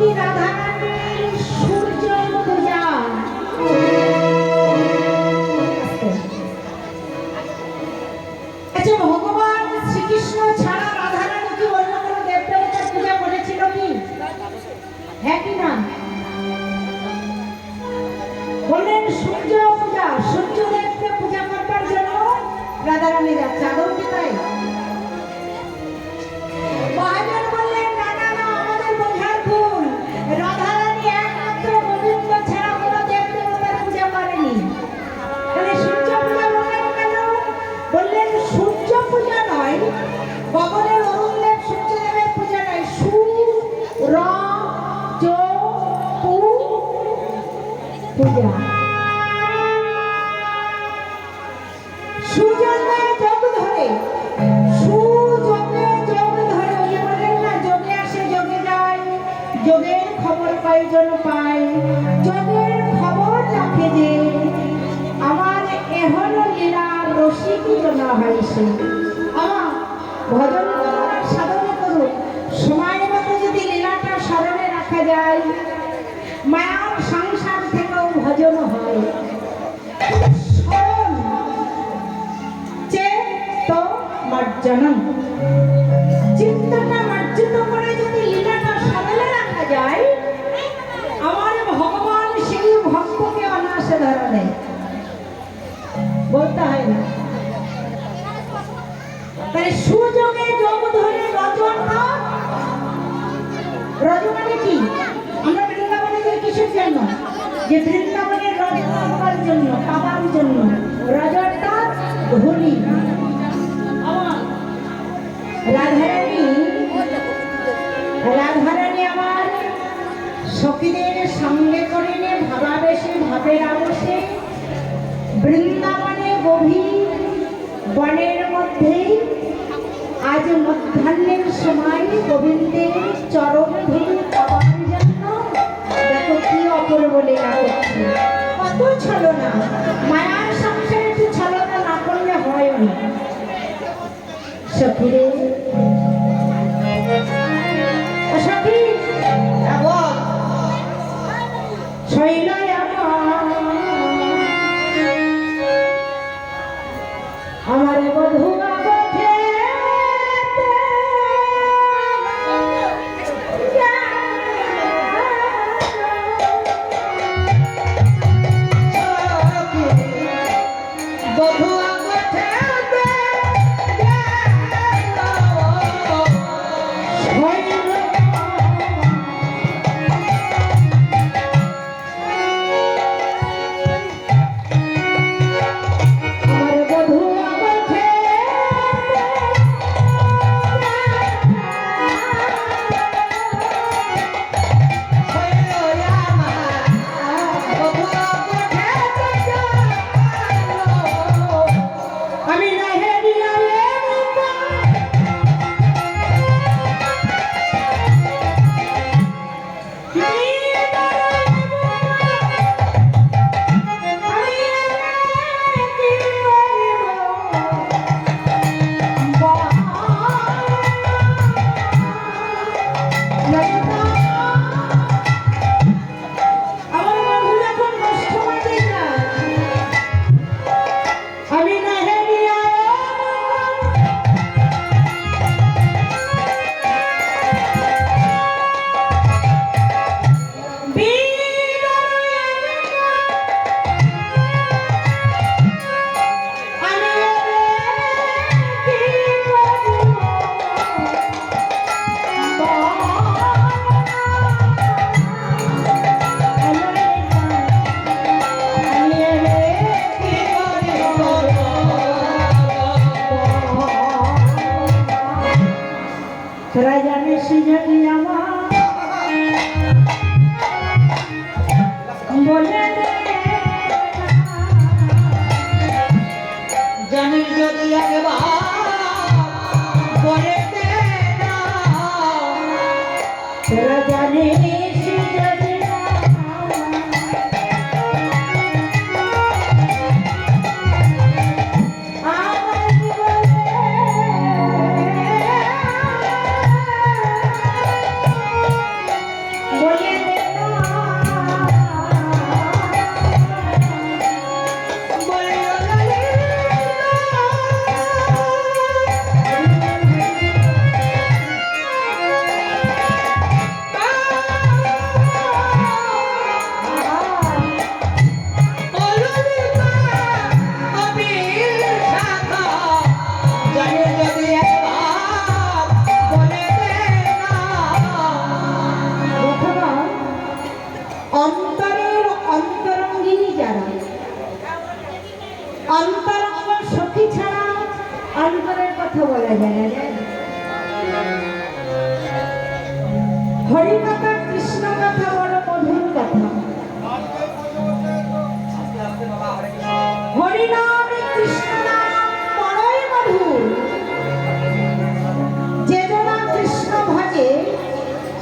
Radha What? sea. বেনারসে বৃন্দাবনে গভীর বনের মধ্যে আজ মধ্যাহ্নের সময় গোবিন্দের চরম ধুলি দেখো কি অপূর্ব লীলা করছে। কত ছলনা। মায়ার সংসারে একটু ছলনা না করলে হয় না। সফিরে আমি একবার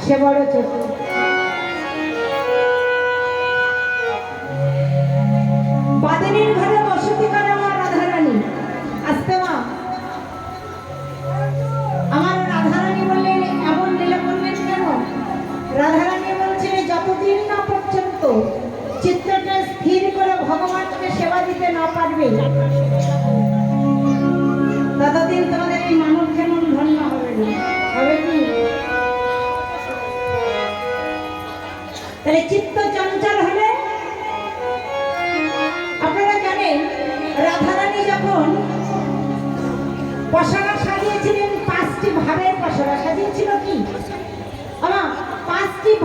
সে বড় চতুর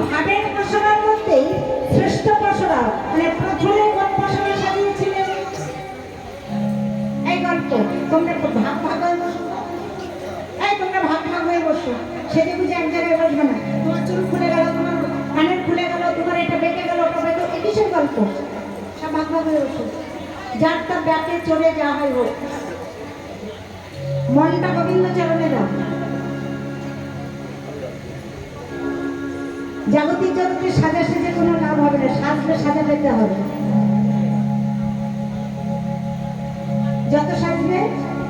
ভাবের পশরার মধ্যে শ্রেষ্ঠ পশরা মানে প্রথমে কোন পশরা সাজিয়েছিলেন এই গল্প, তোমরা ভাগ ভাগ হয়ে বসো। এই তোমরা ভাগ ভাগ হয়ে বসো। সেটা বুঝে এক জায়গায় বসবে না। তোমার চুল খুলে গেল, তোমার কানের খুলে গেল, তোমার এটা বেঁকে গেল, ওটা বেঁকে এ কিসের গল্প। সব ভাগ ভাগ হয়ে বসো। যার তার ব্যাপে চড়ে যা হয় হোক। মনটা গোবিন্দ চরণে দাও। জাগতিক জগতে সাজা সেজে কোনো লাভ হবে না, সাজলে সাজা পেতে হবে। যত সাজবে,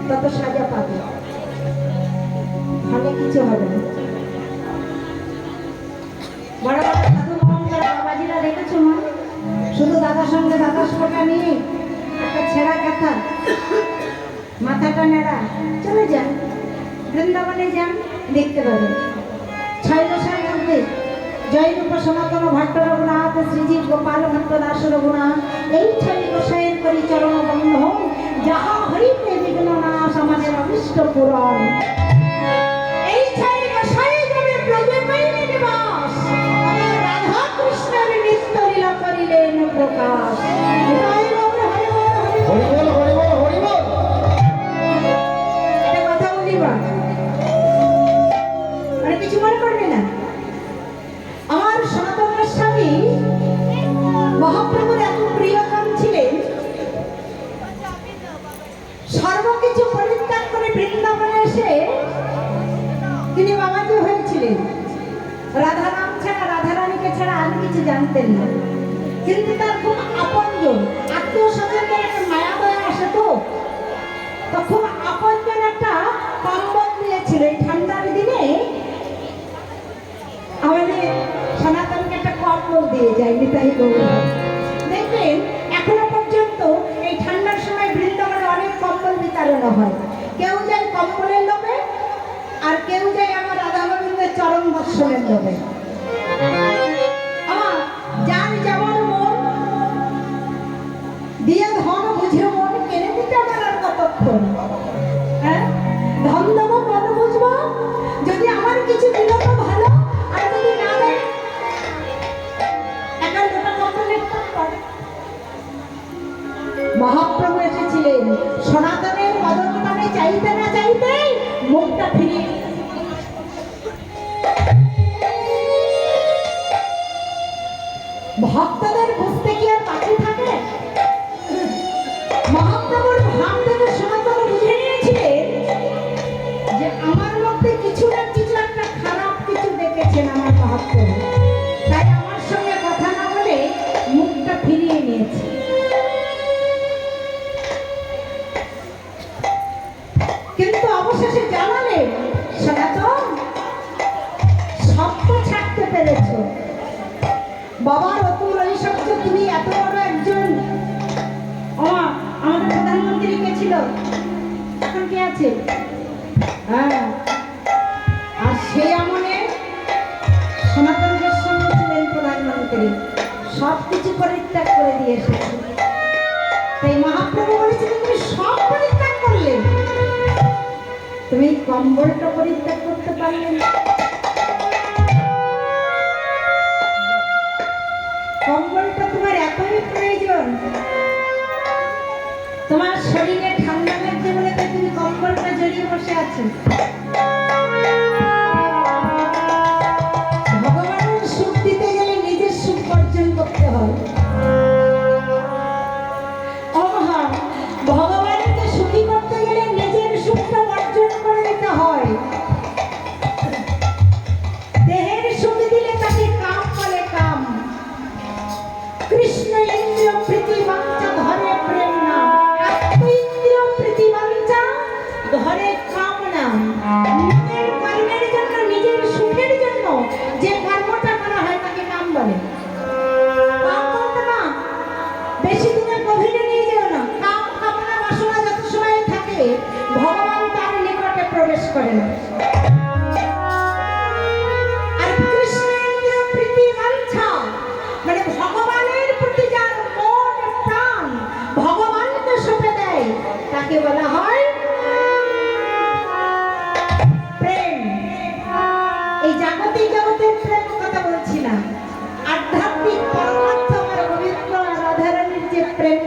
তত সাজা পাবে। ভালো কিছু হবে না। বড় বড় সাধু মহাঙ্কর বাবাজিরা দেখেছ মা? শুধু দাদার সঙ্গে দাদার সঙ্গে নিয়ে একটা ছেঁড়া কাঁথা। মাথাটা নেড়া চলে যান। বৃন্দাবনে যান, দেখতে পাবেন। ছয় দশার মধ্যে জয়রূপ সনাতন ভট্ট রঘুনাথ, শ্রীজীব গোপাল ভট্ট দাস রঘুনাথ, এই ছবি গোসাইয়ের করি চরণ বন্ধ যাহা হরিতে বিঘ্ন নাশ আমাদের অভিষ্ট পুরন জানতেন না। কিন্তু তার খুব আপনজন আত্মীয় স্বজনদের একটা মায়া দয়া আসে তো। তখন আপনজন একটা কম্বল দিয়েছিল এই ঠান্ডার দিনে। আমাদের সনাতনকে একটা কম্বল দিয়ে যায় নিতাই গৌর দেখবেন, এখনও পর্যন্ত এই ঠান্ডার সময় বৃন্দাবনে অনেক কম্বল বিতরণ হয়। কেউ যায় কম্বলের লোভে, আর কেউ যায় আমার রাধা গোবিন্দের চরণ দর্শনের লোভে। হ্যাঁ? ধন দেবো মন বুঝব? বাবার অতুল ঐশ্বর্য তুমি এত বড় একজন। আমা আমাদের প্রধানমন্ত্রী কে ছিল? এখন কে আছে? হ্যাঁ। আর সেই আমলে সনাতন গোস্বামী ছিলেন প্রধানমন্ত্রী। সব কিছু পরিত্যাগ করে দিয়ে এসেছে। তাই মহাপ্রভু বলেছিলেন তুমি সব পরিত্যাগ করলে। তুমি কম্বলটা পরিত্যাগ করতে পারলে না। কম্বলটা তোমার এতই প্রয়োজন। তোমার শরীরে ঠান্ডা লাগছে বলে তো তুমি কম্বলটা জড়িয়ে বসে আছো।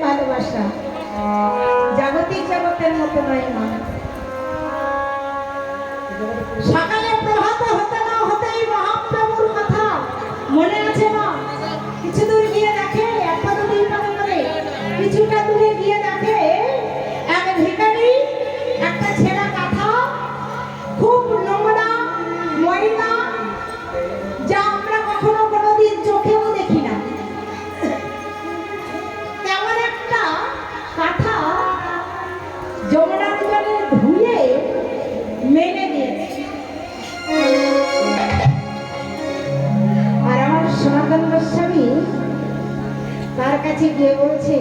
ভালোবাসা। জাগতিক জগতের মতো নয় মা। সকাল কাছে গিয়ে বলছে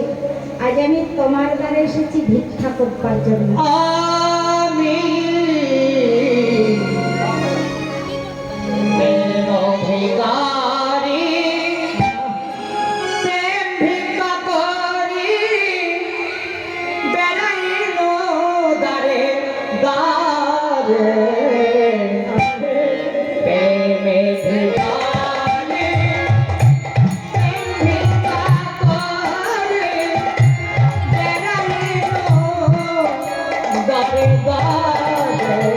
আজ আমি তোমার দ্বারা এসেছি ভিক্ষা করবার জন্য। Jai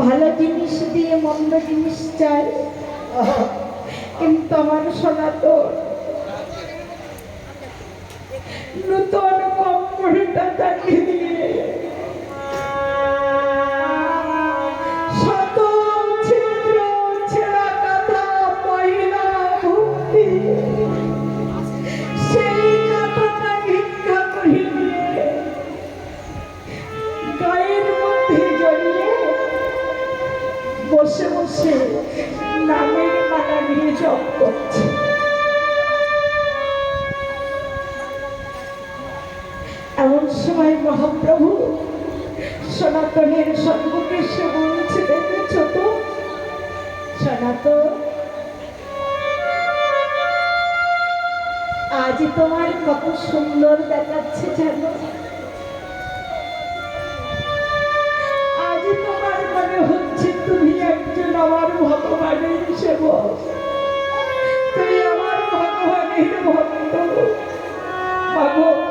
ভালো জিনিস দিয়ে মন্দ জিনিস চাই। কিন্তু আমার সনাতন নূতন কম্পিউটার চাকরি দিয়ে সময় মহাপ্রভু সনাতনের সম্মুখে সে বলছে, দেখেছ তো, সনাতন, আজ তোমার কত সুন্দর দেখাচ্ছে জানো। আজ তোমার মনে হচ্ছে তুমি একজন আমার ভগবানের সেবক। তুমি আমার ভগবানের ভক্ত। বাবু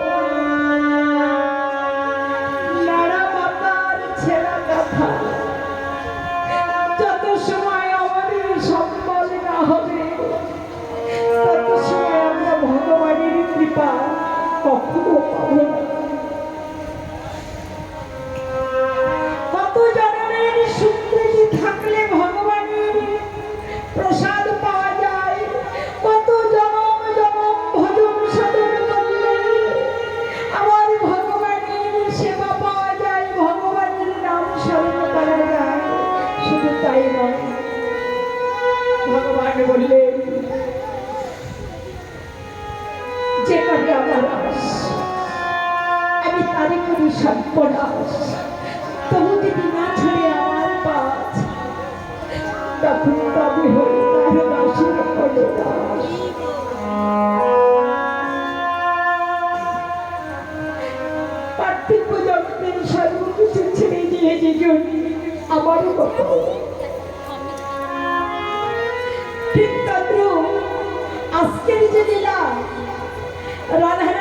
Oh, my God. সর্বনাশ তবু যদি না ছাড়ে আমার পাঁচ তখন তবে হই তার দাসের পদে দাস পার্থিব যেজন আমারও তদ্রুপ আজকের যে লীলা রাধারানী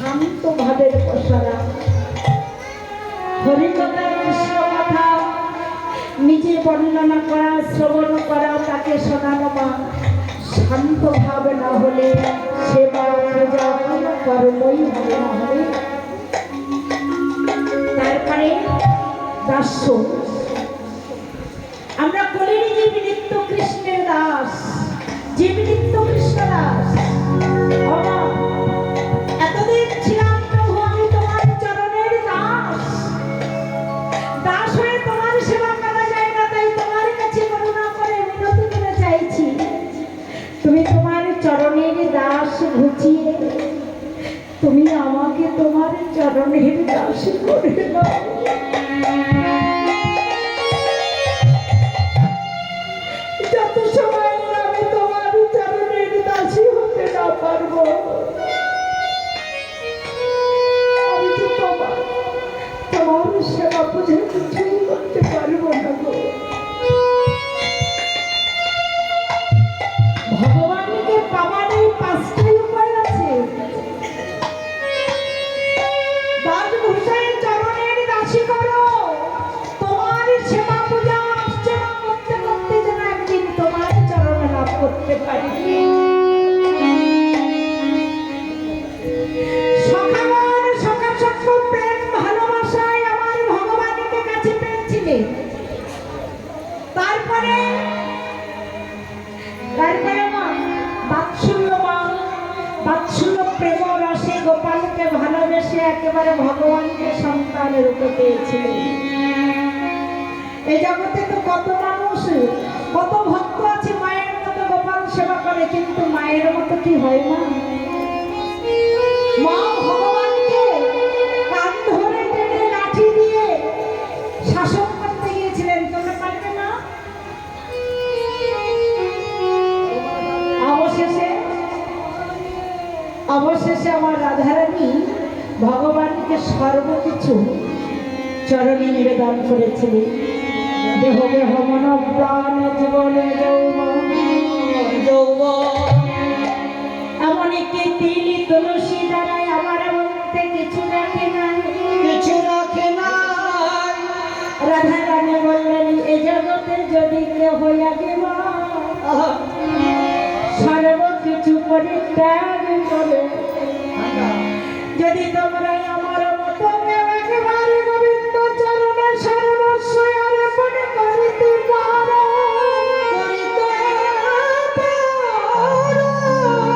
শান্ত ভাবের পসরা হরিকথা কৃষ্ণ কথা নিজে বর্ণনা করা, শ্রবণ করা, তাকে শোনানো মা শান্ত ভাব না হলে সেবা, পূজা কোনো কর্মই হবে না হবে। তারপরে দাস্য। আমরা বলিনি যে নিত্য কৃষ্ণের দাস। যে নিত্য কৃষ্ণ দাস তোমার চরণের দাস করে দাও একেবারে ভগবানকে সন্তান রূপে পেয়েছিলেন। এই জগতে তো কত মানুষ, কত ভক্ত আছে মায়ের মতো গোপাল সেবা করে, কিন্তু মায়ের মতো কি হয় মা? মা ভগবানকে কান ধরে টেনে লাঠি দিয়ে শাসন করতে গিয়েছিলেন। তোমরা পারবে না? অবশেষে অবশেষে আমার রাধারানী ভগবানকে সর্বকিছু চরণে নিবেদন করেছিলেন দেহ দেহ মন প্রাণ জীবনে যৌবন এমন কি তিলি তুলসী দ্বারাই আমার মধ্যে কিছু রাখে না কিছু রাখে নাই। রাধা রানী বললেন এ জগতে যদি কেউ হইয়া গেল আহা, সর্ব কিছু পরিত্যাগ করে যদি তোমরা